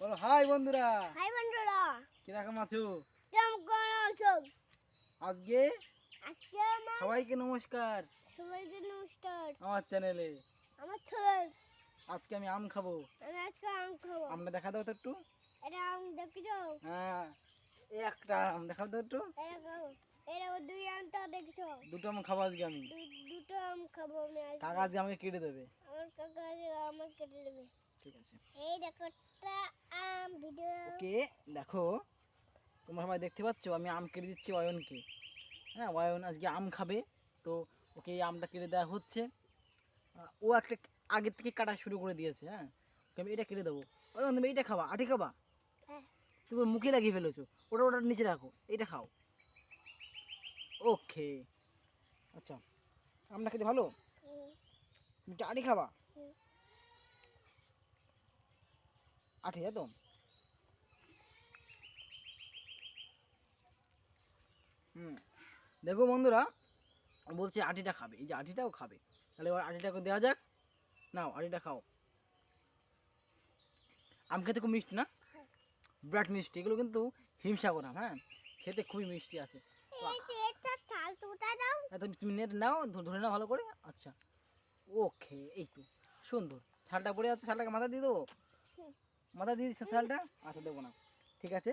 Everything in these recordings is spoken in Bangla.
বলো হাই বন্ধুরা। হাই বন্ধুরা। কীরকম আছো? কেমন আছো? আজকে আজকে আমার সবাইকে নমস্কার। সবাইকে নমস্কার। আমার চ্যানেলে। আমার ছেলে। আজকে আমি আম খাব। আমি আজকে আম খাব। আমটা দেখা দাও তো একটু। এটা আম দেখছ? হ্যাঁ এই একটা আম দেখাও তো একটু। দুই আমটা দেখছ? দুটো আম খাব আজকে আমি। দুটো আম খাব আমি আজকে। কাকা আজকে আমাকে কেটে দেবে। আমার কাকা আজকে আমার কেটে দেবে। ঠিক আছে। এই দেখো আম ভিডিও। ওকে দেখো তোমরা সবাই দেখতে পাচ্ছ আমি আম কেটে দিচ্ছি অয়নকে। হ্যাঁ অয়ন আজকে আম খাবে তো ওকে এই আমটা কেটে দেওয়া হচ্ছে। ও একটা আগের থেকে কাটা শুরু করে দিয়েছে হ্যাঁ। ওকে আমি এটা কেটে দেবো। অয়ন তুমি এইটা খাবা আটি খাবা? হ্যাঁ। তুমি মুখে লাগিয়ে ফেলেছো। ওটা ওটা নিচে রাখো এইটা খাও। ওকে আচ্ছা। আমটা খেতে ভালো? তুমি আটি খাবা? আটি তো হুম দেখো বন্ধুরা বলছে আটিটা খাবে। এই যে আটিটাও খাবে। তাহলে এবার আটিটাকে দেওয়া যাক। নাও আটিটা খাও। আম খেতে খুব মিষ্টি না? বিরাট মিষ্টি। এগুলো কিন্তু হিমসাগর আম হ্যাঁ? খেতে খুবই মিষ্টি আছে। হ্যাঁ, তুমি নেট নাও ধরে নাও ভালো করে। আচ্ছা ওকে এই তো সুন্দর। ছালটা পড়ে আছে ছালটাকে মাথা দিয়ে দেবো। মাথা দিয়ে দিচ্ছে ছালটা আচ্ছা দেবো না। ঠিক আছে?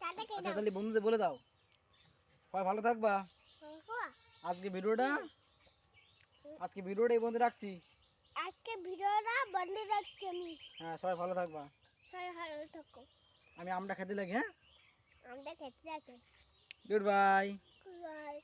আচ্ছা তাহলে বন্ধুদের বলে দাও। সবাই ভালো থাকবা। আজকে ভিডিওটা আজকে ভিডিওটা এই বন্ধু রাখছি। আজকে ভিডিওটা বন্ধ রাখছি আমি। হ্যাঁ সবাই ভালো থাকবা। হ্যাঁ হ্যাঁ থাকো। আমি আমটা খেতে লাগি হ্যাঁ? আমরা খেতে যাচ্ছি গুড বাই। Goodbye.